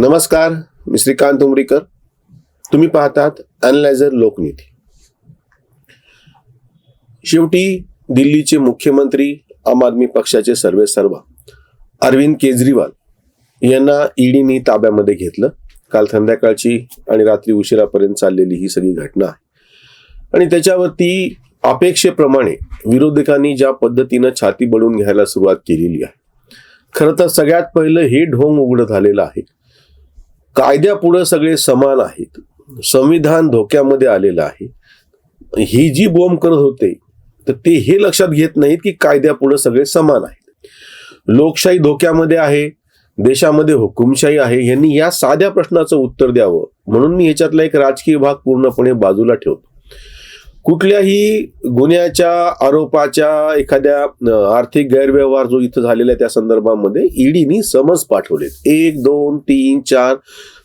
नमस्कार मी श्रीकांत उमरीकर. तुम्ही पाहतात अनलायझर लोकनीती. शेवटी दिल्लीचे मुख्यमंत्री आम आदमी पक्षाचे सर्वे सर्व अरविंद केजरीवाल यांना ईडीने ताब्यामध्ये घेतलं. काल संध्याकाळची आणि रात्री उशिरापर्यंत चाललेली ही सगळी घटना आहे. आणि त्याच्यावरती अपेक्षेप्रमाणे विरोधकांनी ज्या पद्धतीनं छाती बडून घ्यायला सुरुवात केलेली आहे खरं तर सगळ्यात पहिलं हे ढोंग उघड झालेलं आहे. कायद्यापुढे सगळे समान आहेत. संविधान धोक्यामध्ये आलेलं आहे. ही जी बोंब करत होते तर ते हे लक्षात घेत नाहीत की कायद्यापुढे सगळे समान आहेत. लोकशाही धोक्यामध्ये आहे देशामध्ये हुकुमशाही आहे यांनी या साध्या प्रश्नाचं उत्तर द्यावं. म्हणून मी ह्याच्यातला एक राजकीय भाग पूर्णपणे बाजूला ठेवतो. कुठल्याही गुन्ह्याच्या आरोपाच्या एखाद्या आर्थिक गैरव्यवहार जो इथं झालेला आहे त्या संदर्भामध्ये ईडीनी समन्स पाठवलेत. एक दोन तीन चार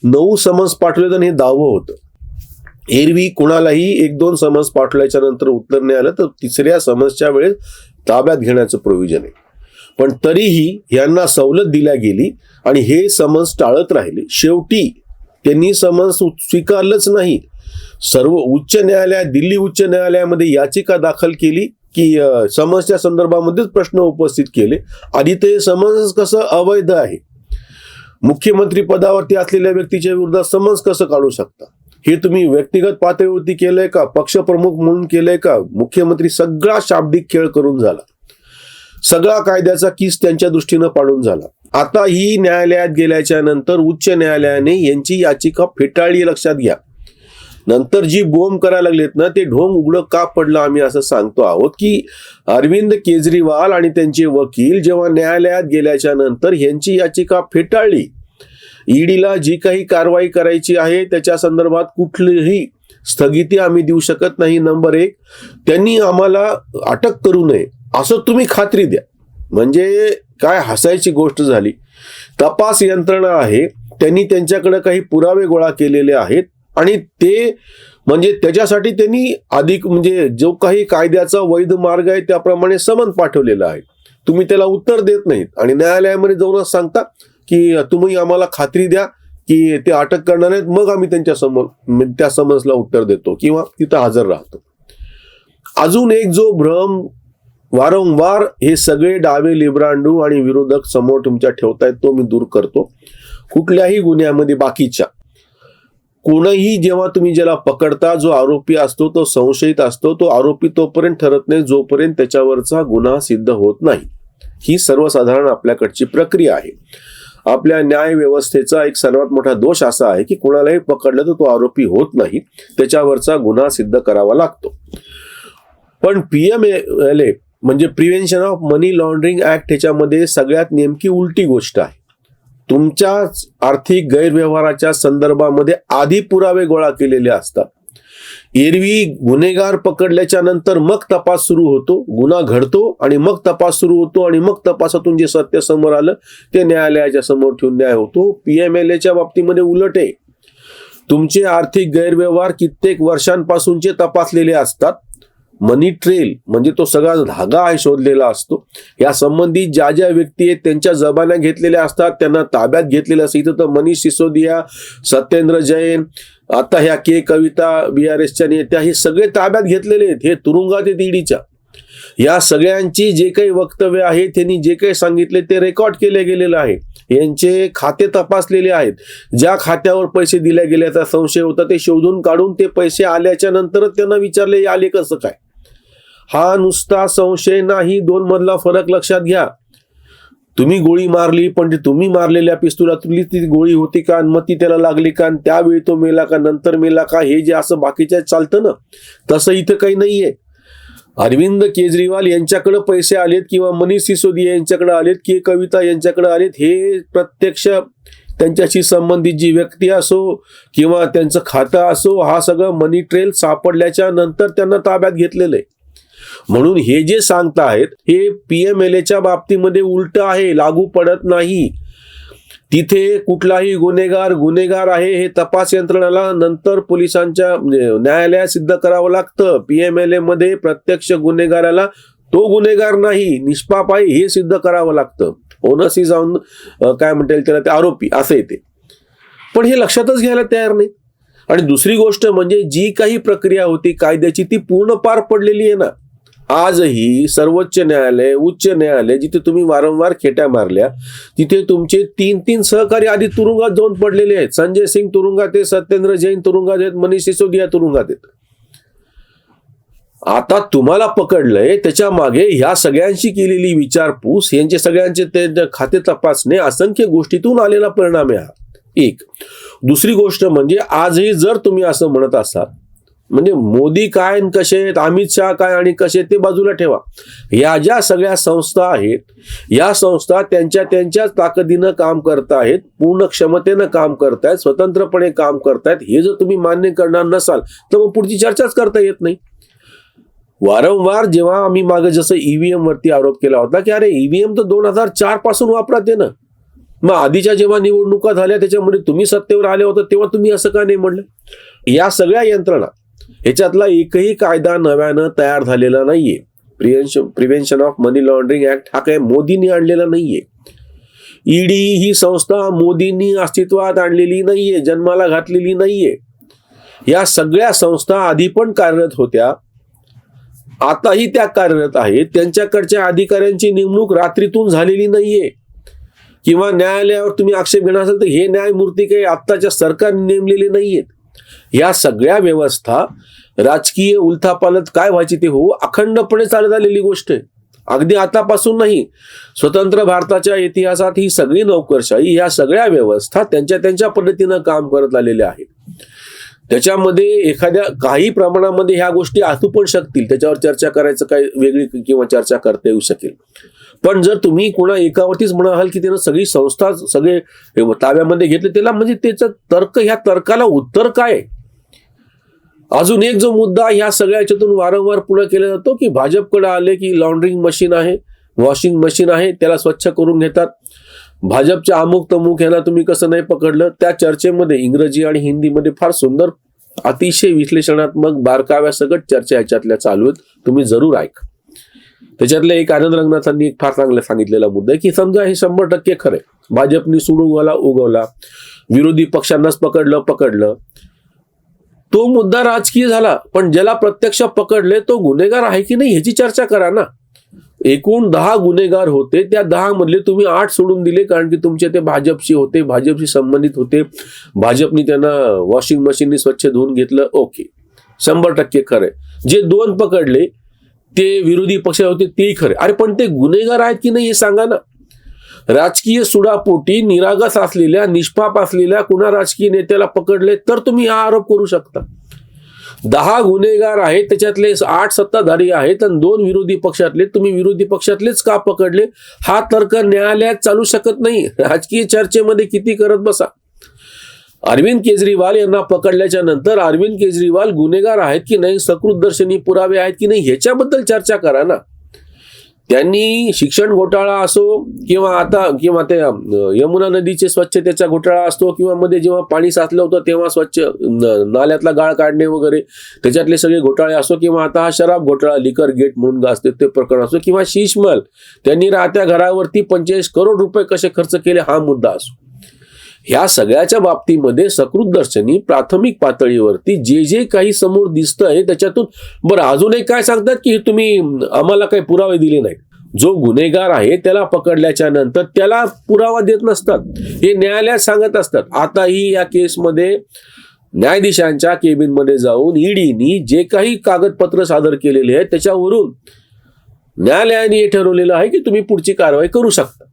नऊ समन्स पाठवलेत आणि हे दावं होतं. एरवी कुणालाही एक दोन समन्स पाठवल्याच्या नंतर उत्तर नाही आलं तर तिसऱ्या समन्सच्या वेळेस ताब्यात घेण्याचं प्रोव्हिजन आहे. पण तरीही यांना सवलत दिल्या गेली आणि हे समन्स टाळत राहिले. शेवटी त्यांनी समन्स स्वीकारलंच नाही. सर्व उच्च न्यायालयात दिल्ली उच्च न्यायालयामध्ये याचिका दाखल केली की समस्या समन्सच्या संदर्भामध्येच प्रश्न उपस्थित केले. आणि ते समन्स कसं अवैध आहे? मुख्यमंत्री पदावरती असलेल्या व्यक्तीच्या विरोधात समन्स कसं काढू शकता? हे तुम्ही व्यक्तिगत पातळीवरती केलंय का? पक्षप्रमुख म्हणून केलंय का? मुख्यमंत्री सगळा शाब्दिक खेळ करून झाला. सगळा कायद्याचा किस त्यांच्या दृष्टीनं पाडून झाला. आता ही न्यायालयात गेल्याच्यानंतर उच्च न्यायालयाने यांची याचिका फेटाळली लक्षात घ्या. नंतर जी बोंब करायला लागलेत ना ते ढोंग उघडं का पडलं आम्ही असं सांगतो आहोत की अरविंद केजरीवाल आणि त्यांचे वकील जेव्हा न्यायालयात गेल्याच्यानंतर यांची याचिका फेटाळली. ईडीला जी काही कारवाई करायची आहे त्याच्या संदर्भात कुठलीही स्थगिती आम्ही देऊ शकत नाही नंबर एक. त्यांनी आम्हाला अटक करू नये असं तुम्ही खात्री द्या. म्हणजे काय हसायची गोष्ट झाली. तपास यंत्रणा आहे त्यांनी त्यांच्याकडे काही पुरावे गोळा केलेले आहेत आणि ते म्हणजे त्याच्यासाठी त्यांनी अधिक म्हणजे जो काही कायद्याचा वैध मार्ग आहे त्याप्रमाणे समन पाठवलेला आहे. तुम्ही त्याला उत्तर देत नाहीत आणि न्यायालयामध्ये जाऊनच सांगता की तुम्ही आम्हाला खात्री द्या की ते अटक करणार नाहीत मग आम्ही त्यांच्यासमोर म्हणजे त्या समन्सला उत्तर देतो किंवा तिथं हजर राहतो. अजून एक जो भ्रम वारंवार हे सगळे डावे लिब्रांडू आणि विरोधक समोर तुमच्या ठेवतायत तो मी दूर करतो. कुठल्याही गुन्ह्यामध्ये बाकीच्या कोणही जेव्हा तुम्ही ज्याला पकडता जो आरोपी असतो तो संशयित असतो तो आरोपी तोपर्यंत ठरत नाही जोपर्यंत त्याच्यावरचा गुन्हा सिद्ध होत नाही. ही सर्वसाधारण आपल्याकडची प्रक्रिया आहे. आपल्या न्याय व्यवस्थेचा एक सर्वात मोठा दोष असा आहे की कोणालाही पकडलं तर तो आरोपी होत नाही. त्याच्यावरचा गुन्हा सिद्ध करावा लागतो. पण पीएम एल ए म्हणजे prevention of money laundering act ह्याच्यामध्ये सगळ्यात नेमकी उलटी गोष्ट आहे. तुमच्या आर्थिक गैरव्यवहाराच्या संदर्भामध्ये आधी पुरावे गोळा केलेले असतात. एरवी गुन्हेगार पकडल्याच्या नंतर मग तपास सुरू होतो गुन्हा घडतो आणि मग तपास सुरू होतो आणि मग तपासातून जे सत्य समोर आलं ते न्यायालयाच्या समोर ठेवून न्याय होतो. पीएमएलएच्या बाबतीमध्ये उलट आहे. तुमचे आर्थिक गैरव्यवहार कित्येक वर्षांपासूनचे तपासलेले असतात. मनी ट्रेल म्हणजे तो सगळा धागा आहे शोधलेला असतो. या संबंधित ज्या ज्या व्यक्ती आहेत त्यांच्या जबान्या घेतलेल्या असतात त्यांना ताब्यात घेतलेलं असतं. इथं तर मनीष सिसोदिया सत्येंद्र जैन आता ह्या के कविता बी आर एसच्या नेत्या हे सगळे ताब्यात घेतलेले आहेत. हे तुरुंगात आहेत ईडीच्या. या सगळ्यांची जे काही वक्तव्य आहे त्यांनी जे काही सांगितले ते रेकॉर्ड केले गेलेलं आहे. यांचे खाते तपासलेले आहेत. ज्या खात्यावर पैसे दिले गेल्याचा संशय होता ते शोधून काढून ते पैसे आल्याच्या नंतरच त्यांना विचारले हे आले कसं काय? हा नुसता संशय नाही दोन मधला फरक लक्षात घ्या. तुम्ही गोळी मारली पण ती तुम्ही मारलेल्या पिस्तुलातली ती गोळी होती का मग ती त्याला लागली का त्यावेळी तो मेला का नंतर मेला का हे जे असं बाकीच्या चालतं ना तसं इथं काही नाहीये. अरविंद केजरीवाल यांच्याकडे पैसे आलेत किंवा मनीष सिसोदिया यांच्याकडे आलेत की कविता यांच्याकडे आलेत हे प्रत्यक्ष त्यांच्याशी संबंधित जी व्यक्ती असो किंवा त्यांचं खातं असो हा सगळं मनी ट्रेल सापडल्याच्या नंतर त्यांना ताब्यात घेतलेलं आहे. म्हणून हे जे सांगतायत हे पीएमएलएच्या बाबतीमध्ये उलट आहे लागू पडत नाही. तिथे कुठलाही गुन्हेगार गुन्हेगार आहे हे तपास यंत्रणाला नंतर पोलिसांच्या म्हणजे, न्यायालयात सिद्ध करावं लागतं. पीएमएलए मध्ये प्रत्यक्ष गुन्हेगाराला तो गुन्हेगार नाही निष्पाप आहे हे सिद्ध करावं लागतं. ओनसी जाऊन काय म्हणता येईल त्याला ते आरोपी असं येते पण हे लक्षातच घ्यायला तयार नाही आणि दुसरी गोष्ट म्हणजे जी काही प्रक्रिया होती कायद्याची ती पूर्ण पार पडलेली आहे ना. आजही सर्वोच्च न्यायालय उच्च न्यायालय जिथे तुम्ही वारंवार खेट्या मारल्या तिथे तुमचे तीन तीन सहकारी आधी तुरुंगात जाऊन पडलेले आहेत. संजय सिंग तुरुंगात आहेत सत्येंद्र जैन तुरुंगात आहेत मनीष सिसोदिया तुरुंगात आहेत. आता तुम्हाला पकडलंय त्याच्यामागे ह्या सगळ्यांशी केलेली विचारपूस यांचे सगळ्यांचे ते खाते तपासणे असंख्य गोष्टीतून आलेला परिणाम आहे हा. एक. दुसरी गोष्ट म्हणजे आजही जर तुम्ही असं म्हणत असाल म्हणजे मोदी काय आणि कसे आहेत अमित शहा काय आणि कसे आहेत ते बाजूला ठेवा. या ज्या सगळ्या संस्था आहेत या संस्था त्यांच्या त्यांच्याच ताकदीनं काम करत आहेत पूर्ण क्षमतेनं काम करतायत स्वतंत्रपणे काम करतायत हे जर तुम्ही मान्य करणार नसाल तर मग पुढची चर्चाच करता येत नाही. वारंवार जेव्हा आम्ही मागे जसं ईव्हीएम वरती आरोप केला होता की अरे ईव्हीएम तर दोन हजार चारपासून वापरात आहे ना. मग आधीच्या जेव्हा निवडणुका झाल्या त्याच्यामध्ये तुम्ही सत्तेवर आले होते तेव्हा तुम्ही असं का नाही म्हणलं? या सगळ्या यंत्रणा ह्याच्यातला एकही कायदा नव्यानं तयार झालेला नाहीये. Prevention prevention of money laundering act हा काय मोदींनी आणलेला नाहीये. ईडी ही संस्था मोदींनी अस्तित्वात आणलेली नाहीये जन्माला घातलेली नाहीये. या सगळ्या संस्था आधी पण कार्यरत होत्या. आताही त्या कार्यरत आहेत. त्यांच्याकडच्या अधिकाऱ्यांची नेमणूक रात्रीतून झालेली नाहीये. किंवा न्यायालयावर तुम्ही आक्षेप घेणार असाल तर हे न्यायमूर्ती काही आत्ताच्या सरकारने नेमलेले नाहीयेत. या सगळ्या व्यवस्था राजकीय उलथापालत काय व्हायची ते हो अखंडपणे चालत आलेली गोष्ट आहे. अगदी आतापासून नाही. स्वतंत्र भारताच्या इतिहासात ही सगळी नोकरशाही या सगळ्या व्यवस्था त्यांच्या त्यांच्या पद्धतीनं काम करत आलेल्या आहेत. त्याच्यामध्ये एखाद्या काही प्रमाणामध्ये ह्या गोष्टी असू पण शकतील. त्याच्यावर चर्चा करायचं काही वेगळी किंवा चर्चा करता येऊ शकेल. पण जर तुम्ही कुणा एकावरतीच म्हणाल की त्यानं सगळी संस्था सगळे ताब्यामध्ये घेतले त्याला म्हणजे त्याचं तर्क ह्या तर्काला उत्तर काय? अजून एक जो मुद्दा ह्या सगळ्या याच्यातून वारंवार पुढे केला जातो की भाजपकडे आले की लॉन्ड्रिंग मशीन आहे वॉशिंग मशीन आहे त्याला स्वच्छ करून घेतात. भाजपच्या अमुक तमुक ह्याला तुम्ही कसं नाही पकडलं? त्या चर्चेमध्ये इंग्रजी आणि हिंदीमध्ये फार सुंदर अतिशय विश्लेषणात्मक बारकाव्या सगळं चर्चा याच्यातल्या चालू आहेत. तुम्ही जरूर ऐक. त्याच्यातल्या एक आनंद रंगनाथांनी एक फार चांगला सांगितलेला मुद्दा आहे की समजा हे शंभर टक्के खरे भाजपनी सूड उगवला उगवला विरोधी पक्षांनाच पकडलं पकडलं. तो मुद्दा राजकीय झाला पण ज्याला प्रत्यक्ष पकडले तो गुन्हेगार आहे की नाही ह्याची चर्चा करा ना. एकूण दहा गुन्हेगार होते. त्या दहा मधले तुम्ही आठ सोडून दिले कारण की तुमचे ते भाजपशी होते भाजपशी संबंधित होते. भाजपनी त्यांना वॉशिंग मशीननी स्वच्छ धुवून घेतलं. ओके शंभर टक्के खरंय. जे दोन पकडले ते विरोधी पक्ष होते तेही खरे अरे पण ते गुन्हेगार आहेत की नाही हे सांगा ना. राजकीय सुडापोटी निरागस असलेल्या निष्पाप असलेल्या कुणा राजकीय नेत्याला पकडले तर तुम्ही हा आरोप करू शकता. दहा गुन्हेगार आहेत त्याच्यातले आठ सत्ताधारी आहेत आणि दोन विरोधी पक्षातले. तुम्ही विरोधी पक्षातलेच का पकडले? हा तर्क न्यायालयात चालू शकत नाही. राजकीय चर्चेमध्ये किती करत बसा. अरविंद केजरीवाल यांना पकडल्याच्या नंतर अरविंद केजरीवाल गुन्हेगार आहेत की नाही सकृतदर्शनी पुरावे आहेत की नाही ह्याच्याबद्दल चर्चा करा ना. त्यांनी शिक्षण घोटाळा असो किंवा आता किंवा ते यमुना नदीचे स्वच्छतेचा घोटाळा असतो किंवा मध्ये जेव्हा पाणी साचलं होतं तेव्हा स्वच्छ न- नाल्यातला गाळ काढणे वगैरे त्याच्यातले सगळे घोटाळे असो किंवा आता हा शराब घोटाळा लिकर गेट म्हणून गाजते ते प्रकरण असो किंवा शीशमल त्यांनी राहत्या घरावरती पंचेचाळीस करोड रुपये कसे खर्च केले हा मुद्दा असो. ह्या सगळ्याच्या बाबतीमध्ये सकृतदर्शनी प्राथमिक पातळीवरती जे जे काही समोर दिसतंय त्याच्यातून बरं अजून एक काय सांगतात की तुम्ही आम्हाला काही पुरावे दिले नाही जो गुन्हेगार आहे त्याला पकडल्याच्या नंतर त्याला पुरावा देत नसतात. हे न्यायालयात सांगत असतात. आताही या केसमध्ये न्यायाधीशांच्या केबिनमध्ये जाऊन ईडीनी जे काही कागदपत्र सादर केलेले आहेत त्याच्यावरून न्यायालयाने हे ठरवलेलं आहे की तुम्ही पुढची कारवाई करू शकता.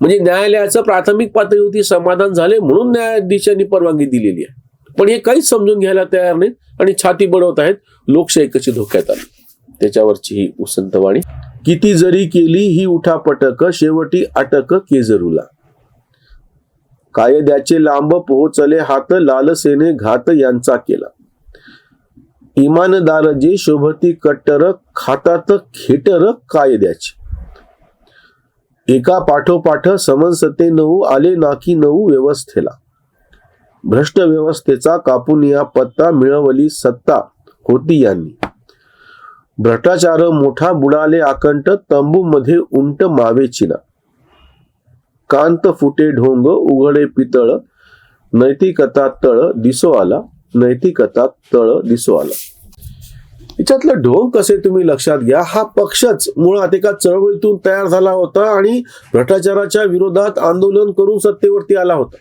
म्हणजे न्यायालयाचं प्राथमिक पातळीवरती समाधान झाले म्हणून न्यायाधीशांनी परवानगी दिलेली आहे. पण हे काहीच समजून घ्यायला तयार नाहीत आणि छाती बडवत आहेत. लोकशाही कशी धोक्यात आली. त्याच्यावरची ही उसंतवाणी किती जरी केली ही उठापटक शेवटी अटक केजरूला. कायद्याचे लांब पोहोचले हात लालसेने घात यांचा केला. इमानदार जे शोभती कट्टर खातात खेटर कायद्याचे. एका पाठोपाठ समनसते नऊ आले नाकी नऊ व्यवस्थेला. भ्रष्ट व्यवस्थेचा कापून या पत्ता मिळवली सत्ता होती यांनी. भ्रष्टाचार मोठा बुडाले आकंठ तंबू मध्ये उंट मावेचिना. कांत फुटे ढोंग उघडे पितळ नैतिकता तळ दिसो आला नैतिकता तळ दिसो आला. याच्यातलं ढोंग कसे तुम्ही लक्षात घ्या? हा पक्षच मुळात एका चळवळीतून तयार झाला होता आणि भ्रष्टाचाराच्या विरोधात आंदोलन करून सत्तेवरती आला होता.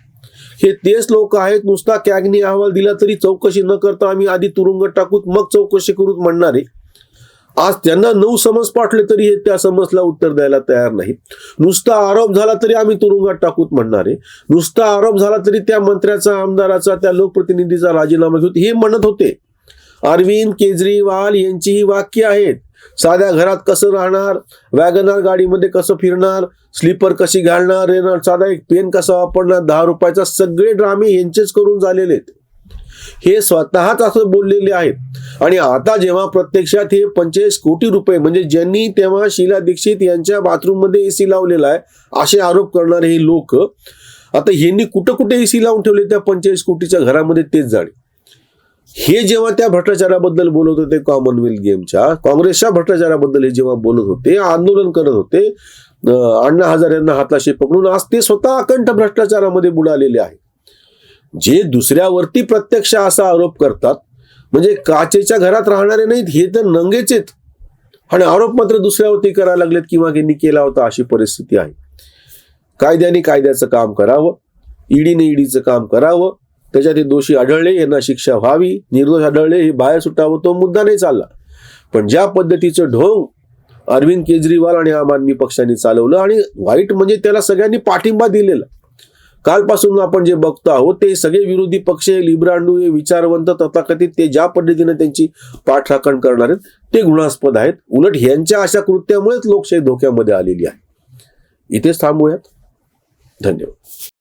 हे तेच लोक आहेत नुसता कॅगनी अहवाल दिला तरी चौकशी न करता आम्ही आधी तुरुंगात टाकूत मग चौकशी करूत म्हणणारे आज त्यांना नऊ समज पाठले तरी हे त्या समजला उत्तर द्यायला तयार नाहीत नुसता आरोप झाला तरी आम्ही तुरुंगात टाकूत म्हणणारे नुसता आरोप झाला तरी त्या मंत्र्याचा आमदाराचा त्या लोकप्रतिनिधीचा राजीनामा घेऊत हे म्हणत होते. अरविंद केजरीवाल यांची ही वाक्य आहेत. साध्या घरात कसं राहणार? वॅगनार गाडीमध्ये कसं फिरणार? स्लीपर कशी घालणार? येणार साधा एक पेन कसा वापरणार? दहा रुपयाचा सगळे ड्रामे यांचेच करून झालेले आहेत. हे स्वतःच असं बोललेले आहेत. आणि आता जेव्हा प्रत्यक्षात हे पंचेचाळीस कोटी रुपये म्हणजे ज्यांनी तेव्हा शीला दीक्षित यांच्या बाथरूममध्ये एसी लावलेला आहे असे आरोप करणारे हे लोक आता यांनी कुठं कुठे एसी लावून ठेवले त्या पंचेचाळीस कोटीच्या घरामध्ये? तेच जाणे हे जेव्हा त्या भ्रष्टाचाराबद्दल बोलत होते कॉमनवेल्थ गेमच्या काँग्रेसच्या भ्रष्टाचाराबद्दल हे जेव्हा बोलत होते आंदोलन करत होते अण्णा हजारे यांना हाताशी पकडून आज ते स्वतः अकंठ भ्रष्टाचारामध्ये बुडालेले आहे जे दुसऱ्यावरती प्रत्यक्ष असा आरोप करतात म्हणजे काचेच्या घरात राहणारे नाहीत हे तर नंगेच आहेत. आणि आरोप मात्र दुसऱ्यावरती करायला लागलेत किंवा यांनी केला होता अशी परिस्थिती आहे. कायद्याने कायद्याचं काम करावं ईडीने ईडीचं काम करावं त्याच्यात हे दोषी आढळले यांना शिक्षा व्हावी निर्दोष आढळले हे बाहेर सुटावं तो मुद्दा नाही चालला. पण ज्या पद्धतीचं ढोंग अरविंद केजरीवाल आणि आम आदमी पक्षाने चालवलं आणि वाईट म्हणजे त्याला सगळ्यांनी पाठिंबा दिलेला. कालपासून आपण जे बघतो आहोत ते सगळे विरोधी पक्ष लिब्रांडू हे विचारवंत तथाकथित ते ज्या पद्धतीने त्यांची पाठराखण करणार आहेत ते गुणास्पद आहेत. उलट ह्यांच्या अशा कृत्यामुळेच लोकशाही धोक्यामध्ये आलेली आहे. इथेच थांबूयात. धन्यवाद.